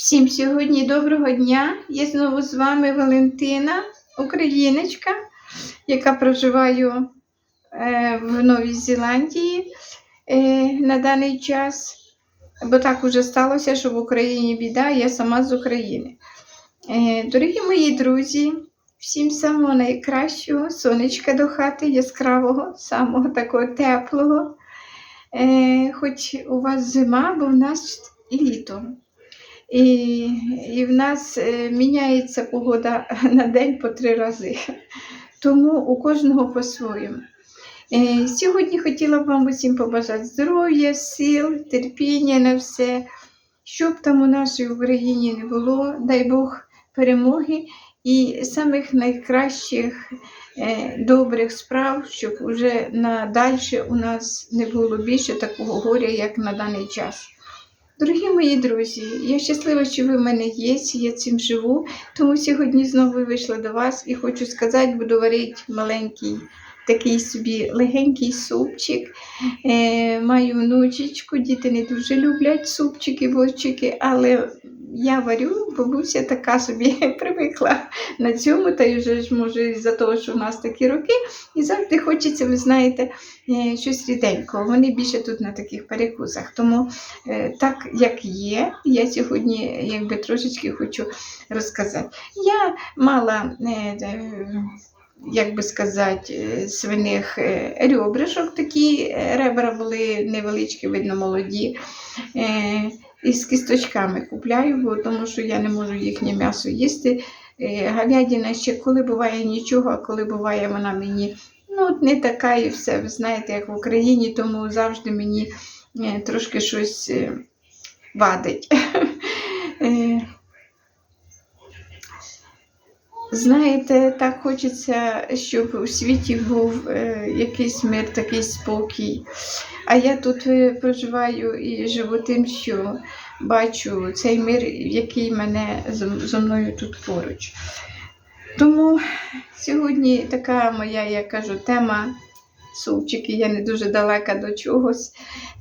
Всім сьогодні доброго дня. Я знову з вами Валентина, україночка, яка проживає е, в Новій Зеландії е, на даний час. Бо так уже сталося, що в Україні біда, я сама з України. Е, дорогі мої друзі, всім самого найкращого, сонечка до хати, яскравого, самого такого теплого. Хоч у вас зима, бо в нас літо. І, і в нас е, міняється погода на день по три рази. Тому у кожного по-своєму. Е, Сьогодні хотіла б вам усім побажати здоров'я, сил, терпіння на все, щоб там у нашій Україні не було, дай Бог перемоги і самих найкращих е, добрих справ, щоб уже надальше у нас не було більше такого горя, як на даний час. Дорогі мої друзі, я щаслива, що ви в мене є, я цим живу. Тому сьогодні знову вийшла до вас і хочу сказати, буду варити маленький такий собі легенький супчик. Е, маю внучечку, діти не дуже люблять супчики, борчики, але я варю, бабуся така собі привикла на цьому, та й вже ж може із-за того, що в нас такі роки, і завжди хочеться, ви знаєте, е, щось ріденького. Вони більше тут на таких перекусах. Тому е, так як є, я сьогодні якби трошечки хочу розказати. Я мала. е, Як би сказати, свиних ребришок такі ребра були невеличкі, видно, молоді. Е, І з кісточками купляю, бо тому що я не можу їхнє м'ясо їсти. Е, Говядина ще коли буває нічого, а коли буває вона мені ну, от не така і все. Ви знаєте, як в Україні, тому завжди мені е, трошки щось е, вадить. Знаєте, так хочеться, щоб у світі був е, якийсь мир, такий спокій. А я тут е, проживаю і живу тим, що бачу цей мир, який мене зо мною тут поруч. Тому сьогодні така моя, я кажу, тема супчики. Я не дуже далека до чогось,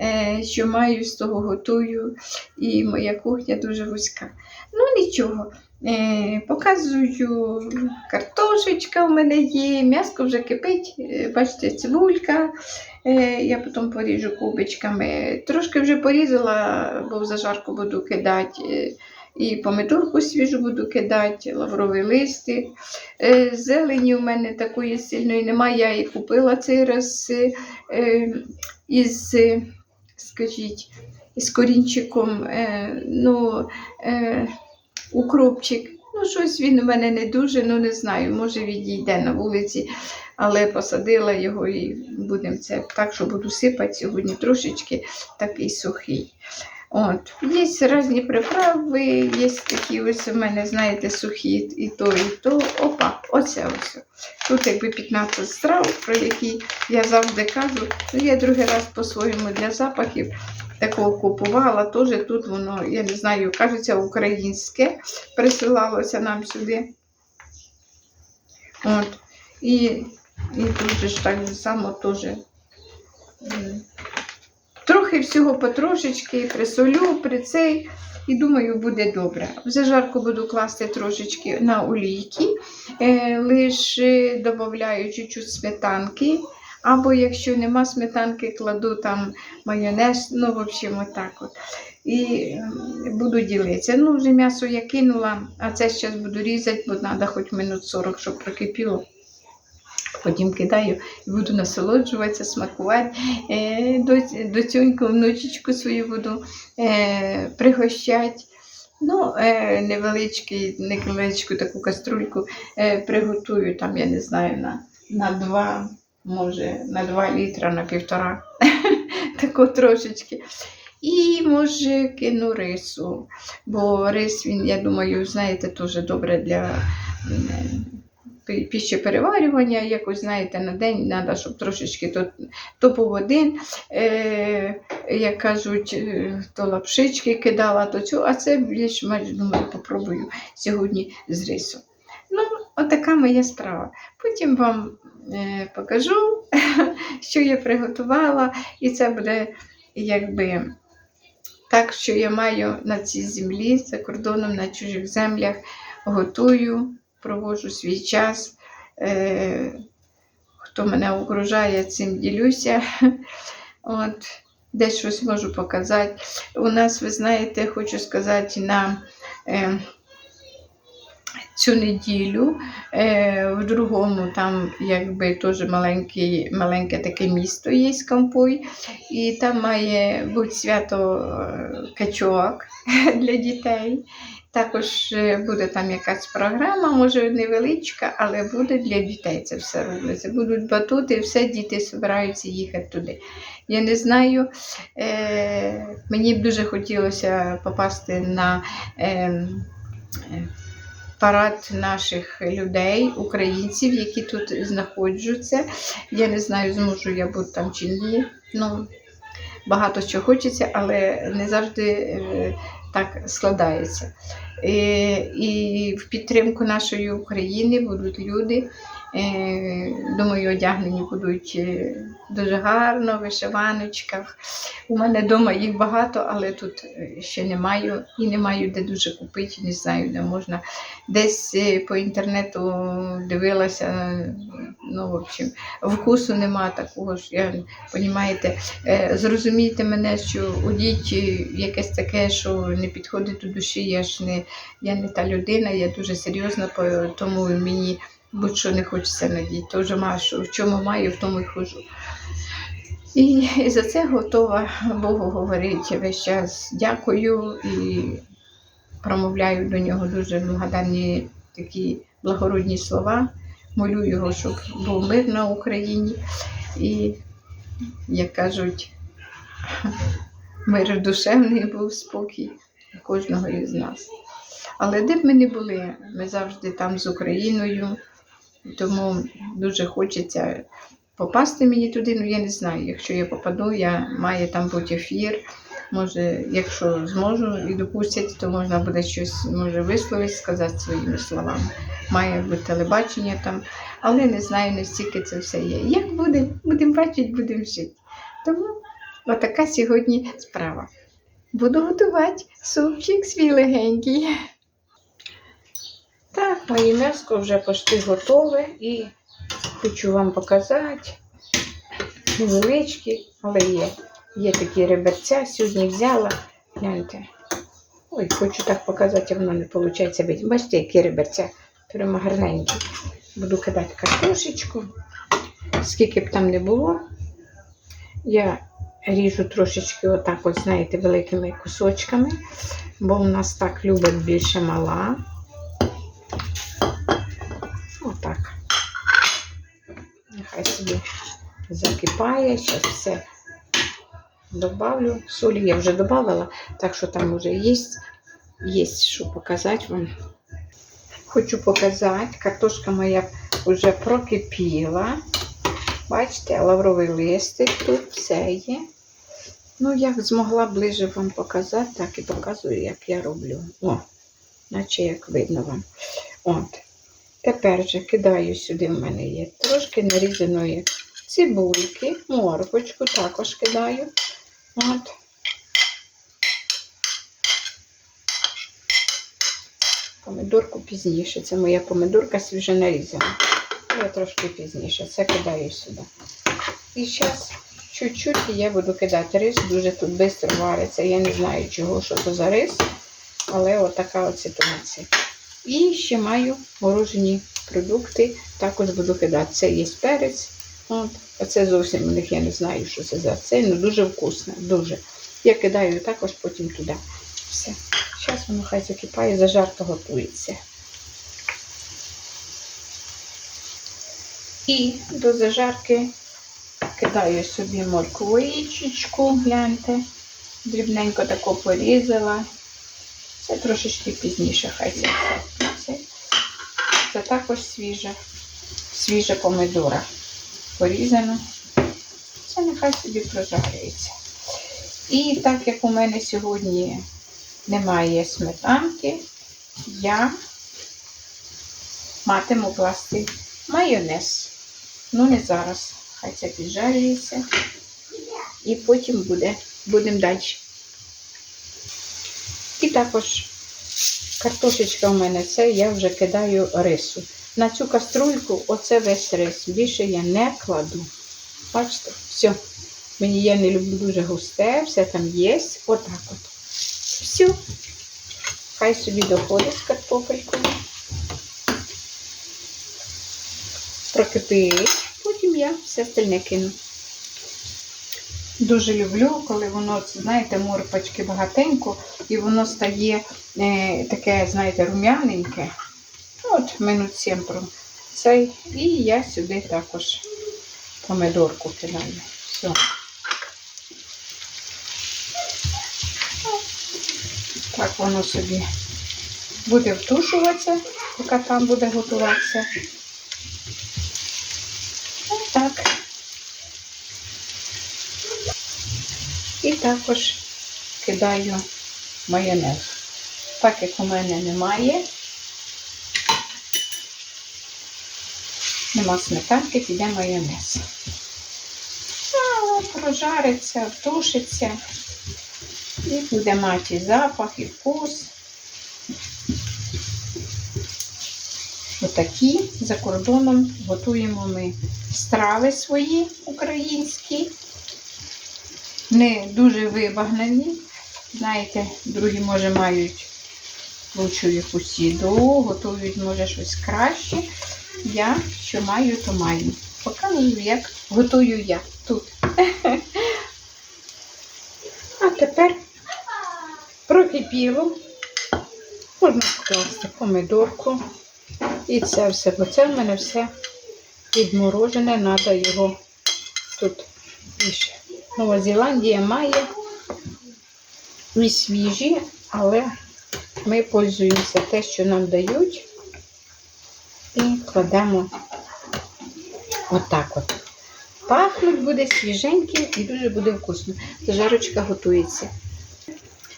е, що маю, з того готую, і моя кухня дуже вузька. Ну нічого. Е, показую картошечка в мене є, м'яско вже кипить, е, бачите, цибулька. Е, я потім поріжу кубичками. Трошки вже порізала, бо в зажарку буду кидати. І помидорку свіжу буду кидати, лавровий листик. Е, Зелені у мене такої сильної немає, я її купила цей раз із, скажіть, із корінчиком. Ну, укропчик. Ну, щось він у мене не дуже, ну не знаю, може відійде на вулиці, але посадила його і будемо це так, що буду сипати сьогодні трошечки такий сухий. От. Є різні приправи, є такі ось у мене, знаєте, сухі і то, і то. Опа, оце ось. Тут якби 15 страв, про які я завжди кажу. Ну, я другий раз по-своєму для запахів такого купувала. Теж тут воно, я не знаю, кажеться, українське присилалося нам сюди. От. І, і тут же ж так само теж. Трохи всього потрошечки, присолю, при цей. І думаю, буде добре. В зажарку буду класти трошечки на олійки, е, лише додаю чуть-чуть сметанки. Або якщо нема сметанки, кладу там майонез, ну, в общем, отак от. І ем, буду ділитися. Ну, вже м'ясо я кинула, а це зараз буду різати, бо треба хоч минут 40, щоб прокипіло. Потім кидаю і буду насолоджуватися, смакувати. Е, доцюньку, внучечку свою буду е, пригощати. Ну, е, невеличкий, невеличку таку каструльку приготую, там, я не знаю, на, на два, може, на два літра, на півтора. Таку трошечки. І може кину рису, бо рис, він, я думаю, знаєте, теж добре для піщепереварювання. Якось, знаєте, на день треба, щоб трошечки то, то по один, е, як кажуть, е, то лапшички кидала, то цю, а це більш-менш, думаю, попробую сьогодні з рису. Ну, отака моя справа. Потім вам е, покажу, що я приготувала, і це буде якби так, що я маю на цій землі, за кордоном, на чужих землях, готую, проводжу свій час. Е, хто мене окружає, цим ділюся. От, десь щось можу показати. У нас, ви знаєте, хочу сказати, на е, цю неділю е, в другому там якби теж маленьке таке місто є Кампуй, і там має бути свято е, качок для дітей. Також е, буде там якась програма, може невеличка, але буде для дітей це все робиться. Будуть батути, все діти збираються їхати туди. Я не знаю, е, мені б дуже хотілося попасти на е, е, парад наших людей, українців, які тут знаходжуться. Я не знаю, зможу я бути там чи ні. Ну, багато чого хочеться, але не завжди е, так складається. Е, І в підтримку нашої України будуть люди. Е, Думаю, одягнені будуть е, дуже гарно, в вишиваночках. У мене вдома їх багато, але тут е, ще не маю і не маю де дуже купити, не знаю, де можна. Десь по інтернету дивилася, ну, в общем, вкусу нема такого ж. Я, понімаєте, Зрозумійте мене, що одіть е, якесь таке, що не підходить до душі. Я ж не, я не та людина, я дуже серйозна, тому мені будь-що не хочеться надіти. То вже маю, в чому маю, в тому й хожу. І, і за це готова Богу говорити весь час. Дякую і промовляю до нього дуже благодарні такі благородні слова. Молю його, щоб був мир на Україні. І як кажуть, мир душевний був спокій у кожного із нас. Але де б ми не були, ми завжди там з Україною, тому дуже хочеться попасти мені туди. Ну я не знаю, якщо я попаду, я має там бути ефір. Може, якщо зможу і допустять, то можна буде щось може висловити, сказати своїми словами. Має бути телебачення там, але не знаю, настільки це все є. Як буде, будемо бачити, будемо жити. Тому отака сьогодні справа. Буду готувати супчик свій легенький. Моє м'яско вже почти готове і хочу вам показати. Невеличкі, але є. Є такі реберця, сьогодні взяла. Гляньте. Ой, хочу так показати, а воно не виходить. Бачите, які реберця прямо гарненькі. Буду кидати картошечку. Скільки б там не було, я ріжу трошечки отак, от, знаєте, великими кусочками, бо у нас так любить більше мала. Нехай собі закипає, зараз все добавлю. Солі я вже додавала, так що там вже є, є що показати вам. Хочу показати, картошка моя вже прокипіла. Бачите, лавровий листик тут все є. Ну, як змогла ближе вам показати, так і показую, як я роблю. О, наче як видно вам. От. Тепер же кидаю сюди, в мене є трошки нарізаної цибульки, морквочку також кидаю. От. Помидорку пізніше. Це моя помидорка свіже нарізана. Я трошки пізніше. Це кидаю сюди. І зараз чуть-чуть я буду кидати рис. Дуже тут швидко вариться. Я не знаю, чого, що це за рис. Але отака от ситуація. І ще маю морожені продукти. Також буду кидати. Це є перець. От. А це зовсім у них я не знаю, що це за це. Ну дуже вкусно. Дуже. Я кидаю також потім туди. Все. Зараз воно хай закипає, зажарто готується. І до зажарки кидаю собі морквичечку, гляньте. Дрібненько тако порізала. Це трошечки пізніше, хай це все. Це також свіжа, свіжа помидора. Порізана. Це нехай собі прожарюється. І так як у мене сьогодні немає сметанки, я матиму класти майонез. Ну, не зараз. Хай це піджарюється. І потім буде, будемо далі І також картошечка у мене це, я вже кидаю рису. На цю каструльку оце весь рис. Більше я не кладу. Бачите, все. Мені я не люблю дуже густе, все там є. Отак от. Все. Хай собі доходить з картопелькою. Прокипить, потім я все остальне кину. Дуже люблю, коли воно, знаєте, морпочки багатенько, і воно стає е, таке, знаєте, рум'яненьке. От минут 7 про цей. І я сюди також помидорку кидаю. Все. Так воно собі буде втушуватися, поки там буде готуватися. Ось так. І також кидаю майонез. Так як у мене немає, нема сметанки, піде майонез. Але прожариться, втушиться. І буде мати запах, і вкус. Отакі за кордоном готуємо ми страви свої українські, не дуже вибагнені. Знаєте, другі, може, мають лучшу якусь їду, готують, може, щось краще. Я що маю, то маю. Показую, як готую я тут. А тепер прокипіло. Можна покласти помидорку. І це все, бо це в мене все підморожене, треба його тут більше. Нова Зеландія має і свіжі, але ми пользуємося те, що нам дають, і кладемо отак от. Пахнуть буде свіженьким і дуже буде вкусно. Жарочка готується.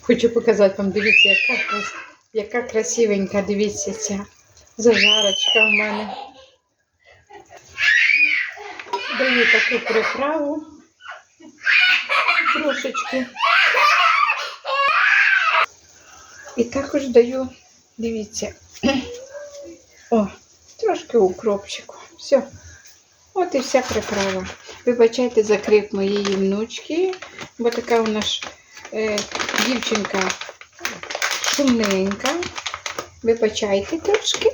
Хочу показати вам, дивіться, яка, яка красивенька, дивіться, ця зажарочка в мене. Даю таку приправу трошечки. І також даю, дивіться, о, трошки укропчику. Все. От і вся приправа. Вибачайте за крик моєї внучки, бо така у нас е, дівчинка шумненька. Вибачайте трошки.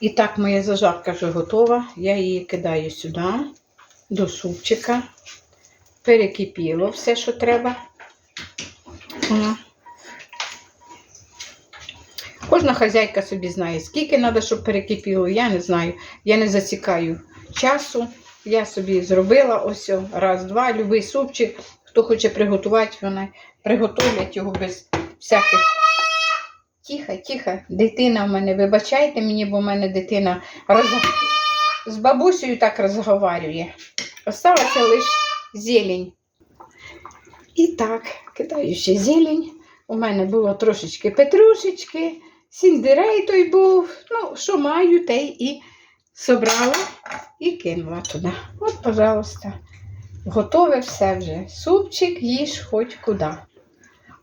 І так, моя зажарка вже готова. Я її кидаю сюди, до супчика. Перекипіло все, що треба. Кожна хазяйка собі знає, скільки треба, щоб перекипіло, я не знаю. Я не зацікаю часу. Я собі зробила ось раз, два, любий супчик. Хто хоче приготувати, вони приготовлять його без всяких. Тихо, тихо, дитина в мене, вибачайте мені, бо в мене дитина роз... з бабусею так розговорює. Осталася лише зелень. І так, кидаю ще зелень. У мене було трошечки петрушечки, сіндирей той був. Ну, що маю, те і собрала і кинула туди. От, пожалуйста, готове все вже. Супчик їж хоч куди.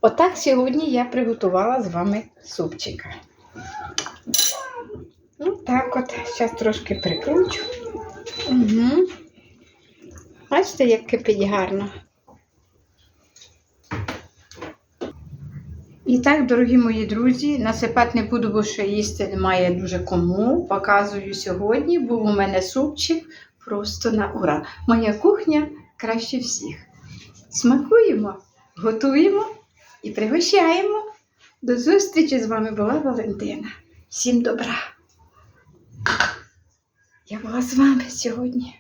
Отак сьогодні я приготувала з вами супчика. Ну, так от, зараз трошки прикручу. Угу. Бачите, як кипить гарно. І так, дорогі мої друзі, насипати не буду, бо ще їсти немає дуже кому. Показую сьогодні, був у мене супчик просто на ура. Моя кухня краще всіх. Смакуємо, готуємо і пригощаємо. До зустрічі з вами була Валентина. Всім добра! Я була з вами сьогодні.